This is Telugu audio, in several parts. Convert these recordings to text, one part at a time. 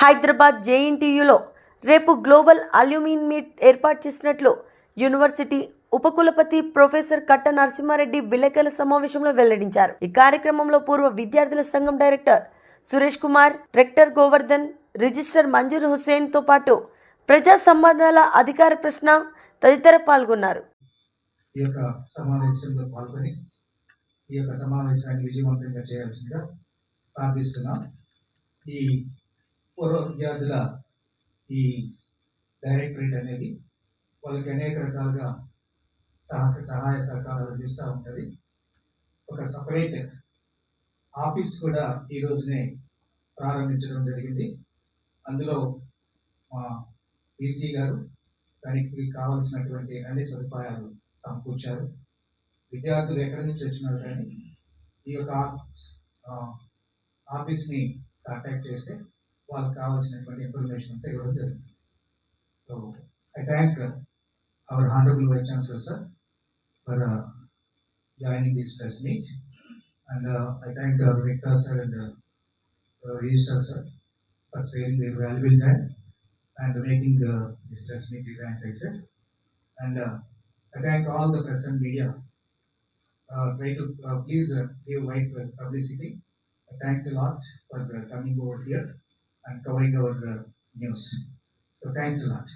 హైదరాబాద్ జేఎన్టీయులో రేపు గ్లోబల్ అల్యూమిన్ మీట్ ఏర్పాటు చేసినట్లు యూనివర్సిటీ ఉపకులపతి ప్రొఫెసర్ కట్ట నరసింహారెడ్డి విలేకరుల సమావేశంలో వెల్లడించారు. ఈ కార్యక్రమంలో పూర్వ విద్యార్థుల సంఘం director Suresh Kumar rector Govardhan register Manzoor హుసేన్తో పాటు ప్రజా సంబంధాల అధికార ప్రశ్న తదితర పాల్గొన్నారు. ఈ యొక్క సమావేశంలో పాల్గొని ఈ యొక్క సమావేశాన్ని విజయవంతంగా చేయాల్సిందిగా ప్రార్థిస్తున్నాం. ఈ పూర్వ విద్యార్థుల ఈ డైరెక్టరేట్ అనేది వాళ్ళకి అనేక రకాలుగా సహక సహాయ సహకారాలు అందిస్తూ ఉంటుంది. ఒక సపరేట్ ఆఫీస్ కూడా ఈ రోజునే ప్రారంభించడం జరిగింది. అందులో మా ఈసీ గారు దానికి కావాల్సినటువంటి అన్ని సదుపాయాలు సమకూర్చారు. విద్యార్థులు ఎక్కడి నుంచి వచ్చినారు కానీ ఈ యొక్క ఆఫీస్ని కాంటాక్ట్ చేస్తే వాళ్ళకి కావాల్సినటువంటి ఇన్ఫర్మేషన్ అంతా ఇవ్వడం జరుగుతుంది so I thank our honourable vice chancellor sir for joining this press meet and I thank Victor sir and registrar sir for sparing their valuable time and making uh, this press meet a grand success. And uh, I thank all the press and media. Uh, try to uh, please uh, give wide publicity. Uh, thanks a lot for uh, coming over here and covering our uh, news. So thanks a lot.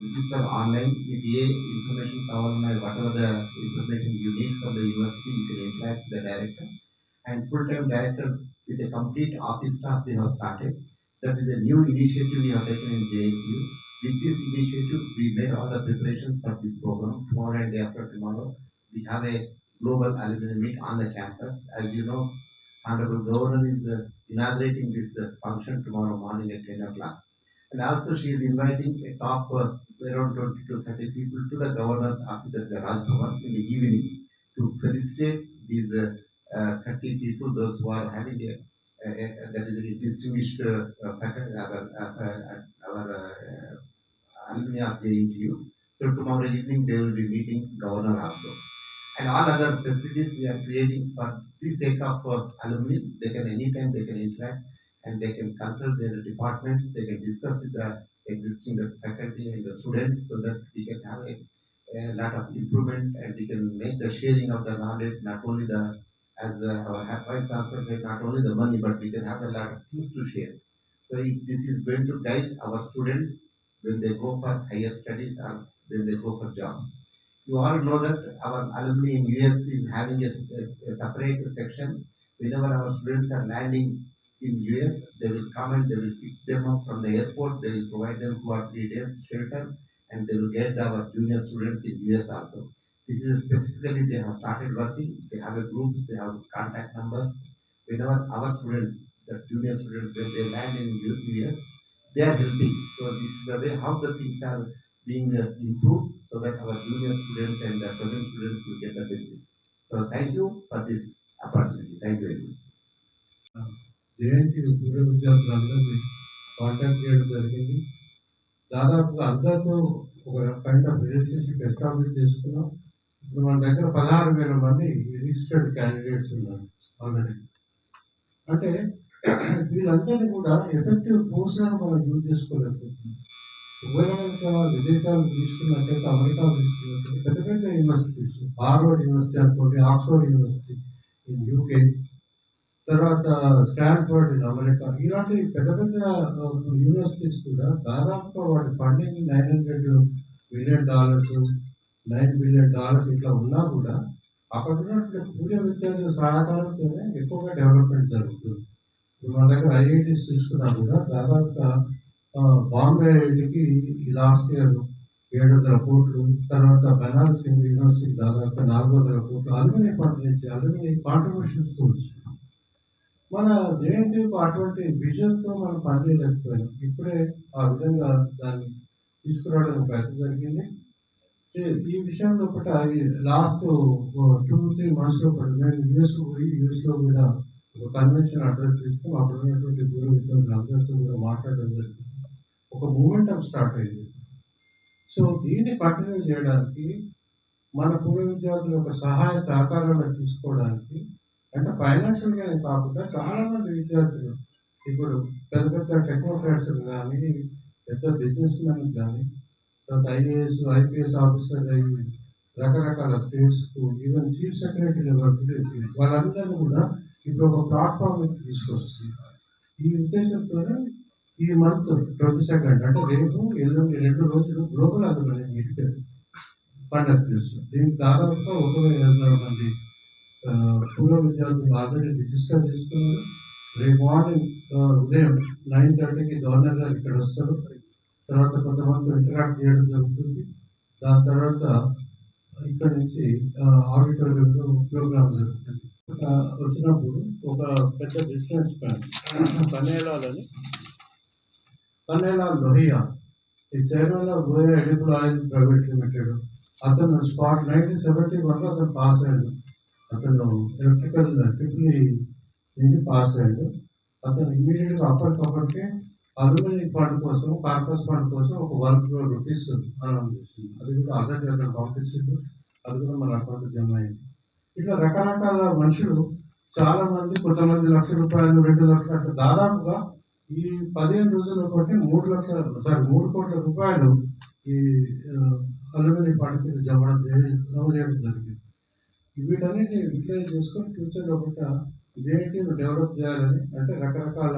register online with a information cover whatever the information you need from the university, you can interact with the director. And full-time director with a complete office staff we have started. That is a new initiative we have taken in JNU. With this initiative, we made all the preparations for this program. Tomorrow and day after tomorrow, we have a global alumni meet on the campus. As you know, Honorable Governor is uh, inaugurating this uh, function tomorrow morning at ten o'clock. And also she is inviting a top uh, around 20 to 30 people to the governor's office at the Raj in the evening to felicitate these uh, uh, 30 people, those who are having a, a, a that is a distinguished uh, uh, our, uh, uh, our uh, alumni of. So tomorrow evening they will be meeting governor also. And all other facilities we are creating for the sake of alumni, they can anytime they can interact and they can consult their departments, they can discuss with the existing the faculty and the students so that we can have a, a lot of improvement and we can make the sharing of the knowledge, not only the, as the, our vice chancellor said, not only the money, but we can have a lot of things to share. So this is going to guide our students when they go for higher studies or when they go for jobs. You all know that our alumni in US is having a, a, a separate section. Whenever our students are landing in US, they will come and they will pick them up from the airport. They will provide them two or three days shelter, and they will get our junior students in US also. This is specifically they have started working. They have a group. They have contact numbers. Whenever our students, the junior students, when they land in US, they are helping. So this is the way how the things are being uh, improved, so that our junior students and the present students will get the benefit. So thank you for this opportunity. Thank you very much. Uh, J N T పూర్వ విద్యార్థులందరినీ కాంటాక్ట్ చేయడం జరిగింది దాదాపుగా అందరితో ఒక కైండ్ ఆఫ్ రిలేషన్షిప్ ఎస్టాబ్లిష్ చేసుకున్నాం ఇప్పుడు మన దగ్గర పదహారు వేల మంది రిజిస్టర్డ్ క్యాండిడేట్స్ ఉన్నారు ఆల్రెడీ అంటే వీళ్ళందరినీ కూడా ఎఫెక్టివ్ ఫోర్స్గా మనం యూజ్ చేసుకోలేకపోతున్నాం ఒకవేళ కనుక విదేశాలు అమెరికా తీసుకున్నట్టు పెద్ద పెద్ద యూనివర్సిటీస్ హార్వర్డ్ యూనివర్సిటీ అనుకోండి ఆక్స్ఫర్డ్ యూనివర్సిటీ ఇన్ యూకే తర్వాత స్టాన్ఫర్డ్ ఇన్ అమెరికా ఇలాంటి పెద్ద పెద్ద యూనివర్సిటీస్ కూడా దాదాపుగా వాటి funding nine hundred million dollars nine billion dollars ఇట్లా ఉన్నా కూడా అక్కడ ఉన్నటువంటి పూర్వ విద్యార్థుల సహకారంతోనే ఎక్కువగా డెవలప్మెంట్ జరుగుతుంది. మన దగ్గర ఐఐటీస్ తీసుకున్నా కూడా దాదాపుగా బాంబేకి లాస్ట్ ఇయర్ ఏడు వందల కోట్లు తర్వాత బనారస్ హిందూ యూనివర్సిటీ దాదాపు నాలుగు వందల కోట్లు అల్యూమినియం ఫండ్ నుంచి కాంట్రిబ్యూషన్స్ మన జేఎన్టీకి అటువంటి విజన్తో మనం పనిచేయలేకపోయాం. ఇప్పుడే ఆ విధంగా దాన్ని తీసుకురావడానికి ప్రయత్నం జరిగింది. ఈ- ఈ విషయం లోపల లాస్ట్ టూ త్రీ మంత్స్ లోపల మేము యూఎస్ పోయి యూఎస్లో కూడా ఒక కన్వెన్షన్ అడ్రస్ చేస్తాం అక్కడ ఉన్నటువంటి గురువుతో విద్యార్థులు అందరితో కూడా మాట్లాడడం జరిగింది. ఒక మూమెంటం స్టార్ట్ అయింది. సో దీన్ని కంటిన్యూ చేయడానికి మన పూర్వ విద్యార్థుల యొక్క సహాయ సహకారాలను తీసుకోవడానికి అంటే ఫైనాన్షియల్ కాకుండా చాలా మంది విద్యార్థులు ఇప్పుడు పెద్ద పెద్ద టెక్నోక్రాట్స్ కానీ పెద్ద బిజినెస్ మెన్ కానీ తర్వాత ఐఏఎస్ ఐపీఎస్ ఆఫీసర్ అయ్యి రకరకాల స్టేట్స్కు ఈవెన్ చీఫ్ సెక్రటరీ వరకు వాళ్ళందరినీ కూడా ఇప్పుడు ఒక ప్లాట్ఫామ్ తీసుకొస్తుంది ఈ ఉద్దేశంతోనే ఈ మంత్ ట్వంటీ సెకండ్ అంటే రేపు ఎల్లుండి రెండు రోజులు గ్లోబల్ అగ్రమని మీటింగ్ కండక్ట్ చేస్తాం దీనికి దాదాపుగా ఒక వెయ్యి ఎనిమిది మంది పూర్వ విద్యార్థులు ఆల్రెడీ రిజిస్టర్ చేసుకున్నారు. రేపు మార్నింగ్ ఉదయం నైన్ థర్టీకి గవర్నర్ గారు ఇక్కడ వస్తారు. తర్వాత కొంతమంది ఇంటరాక్ట్ చేయడం జరుగుతుంది. దాని తర్వాత ఇక్కడ నుంచి ఆడిటోరియంలో ప్రోగ్రామ్ జరుగుతుంది. వచ్చినప్పుడు ఒక పెద్ద బిజినెస్ మ్యాన్ కన్నేలాలని కన్నేలాల్ లోహియా? ఈ chairman of Goya edible oil private limited? అతను స్పాట్ నైన్టీన్ సెవెంటీ వన్లో అతను పాస్ అయ్యాడు. అతను ఎలక్ట్రికల్ ట్రిపుల్ నుంచి పాస్ అయ్యాడు. అతను ఇమీడియట్గా అప్పటికప్పటికే అల్యూమినియం ఫండ్ కోసం కార్పస్ ఫండ్ కోసం ఒక వన్ క్రోర్ రూపీస్ అనౌన్స్ చేసింది. అది కూడా ఆల్రెడీ అతను పంపించింది. అది కూడా మన అకౌంట్ జమ అయింది. ఇట్లా రకరకాల మనుషులు చాలామంది కొంతమంది లక్ష రూపాయలు రెండు లక్షలు అట్లా దాదాపుగా ఈ పదిహేను రోజుల ఒకటి మూడు లక్షల సారీ మూడు కోట్ల రూపాయలు ఈ అల్యూమినియం ఫండ్ కింద జమ జమ చేయడం జరిగింది. వీటన్నిటి యూటిలైజ్ చేసుకొని ఫ్యూచర్లో కూడా జేఎన్టీని డెవలప్ చేయాలని అంటే రకరకాల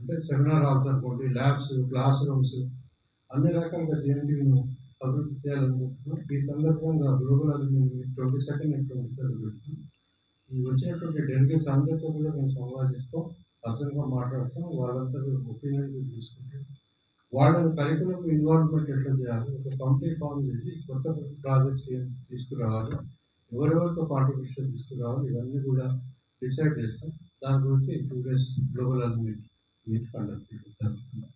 అంటే సెమినార్ హాల్స్ అనుకోండి ల్యాబ్స్ క్లాస్ రూమ్స్ అన్ని రకాలుగా జేఎన్టీను అభివృద్ధి చేయాలనుకుంటున్నాం ఈ సందర్భంగా గ్లోబల్ అది ట్వంటీ సెకండ్ ట్వంటీ ఈ వచ్చినటువంటి డెలిగేట్స్ అందరితో కూడా మేము సంవాదిస్తాం. పర్సనల్గా మాట్లాడతాం వాళ్ళంతా ఒపీనియన్ తీసుకుంటే వాళ్ళని కరికులం ఇన్వాల్వ్మెంట్ ఎట్లా చేయాలి? ఒక కమిటీ ఫామ్ చేసి కొత్త ప్రాజెక్ట్స్ ఏం తీసుకురావాలి? ఎవరెవరితో కాంట్రిబ్యూషన్ తీసుకురావాలి? ఇవన్నీ కూడా డిసైడ్ చేస్తాం. దాని గురించి two days global aluminium meet conduct జరుగుతుంది